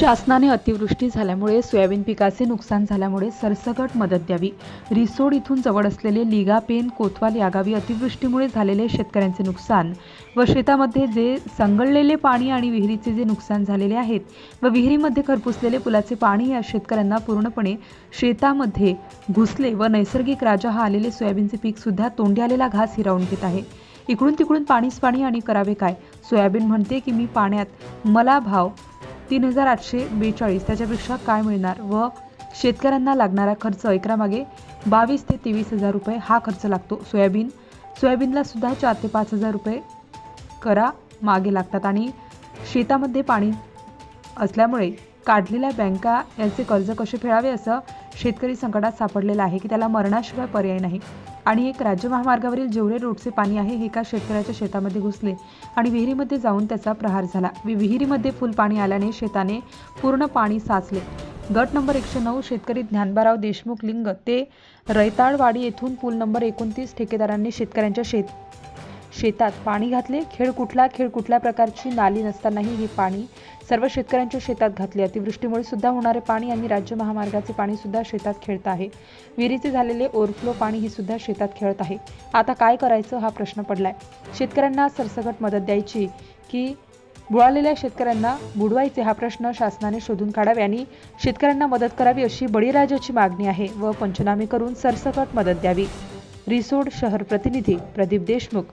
शासनाने अतिवृष्टी झाल्यामुळे सोयाबीन पिकाचे नुकसान झाल्यामुळे सरसकट मदत द्यावी. रिसोड इथून जवळ असलेले लिगा पेन कोतवाल या गावी अतिवृष्टीमुळे झालेले शेतकऱ्यांचे नुकसान व शेतामध्ये जे संगळलेले पाणी आणि विहिरीचे जे नुकसान झालेले आहेत व विहिरीमध्ये खरपुसलेले पुलाचे पाणी या शेतकऱ्यांना पूर्णपणे शेतामध्ये घुसले व नैसर्गिक राजा हा आलेले सोयाबीनचे पीकसुद्धा तोंडी आलेला घास हिरावून घेत आहे. इकडून तिकडून पाणीच पाणी आणि करावे काय? सोयाबीन म्हणते की मी पाण्यात मला भाव तीन हजार आठशे बेचाळीस. त्याच्यापेक्षा काय मिळणार? व शेतकऱ्यांना लागणारा खर्च एकरामागे बावीस ते तेवीस हजार रुपये हा खर्च लागतो. सोयाबीन. सोयाबीनला सुद्धा चार ते पाच हजार रुपये करा मागे लागतात. आणि शेतामध्ये पाणी असल्यामुळे काढलेल्या बँका याचे कर्ज कसे फेडावे असं शेतकरी संकटात सापडलेलं आहे की त्याला मरणाशिवाय पर्याय नाही? आणि एक राज्य महामार्गावरील जेवढे रोडचे पाणी आहे हे एका शेतकऱ्याच्या शेतामध्ये घुसले आणि विहिरीमध्ये जाऊन त्याचा प्रहार झाला. वि- विहिरीमध्ये फुल पाणी आल्याने शेताने पूर्ण पाणी साचले. गट नंबर एकशे नऊ शेतकरी ज्ञानबाराव देशमुख लिंग ते रैताळवाडी येथून पूल नंबर एकोणतीस ठेकेदारांनी शेतकऱ्यांच्या शेत शेतात पाणी घातले. खेळ कुठला खेळ कुठल्या प्रकारची नाली नसतानाही हे पाणी सर्व शेतकऱ्यांच्या शेतात घातले. अतिवृष्टीमुळे सुद्धा होणारे पाणी आणि राज्य महामार्गाचे पाणी सुद्धा शेतात खेळत आहे. विहिरीचे झालेले ओव्हरफ्लो पाणी हे सुद्धा शेतात खेळत आहे. आता काय करायचं हा प्रश्न पडलाय. शेतकऱ्यांना सरसकट मदत द्यायची की बुळालेल्या शेतकऱ्यांना बुडवायचे हा प्रश्न शासनाने शोधून काढावे आणि शेतकऱ्यांना मदत करावी अशी बळीराजाची मागणी आहे व पंचनामे करून सरसकट मदत द्यावी. रिसोड शहर प्रतिनिधी प्रदीप देशमुख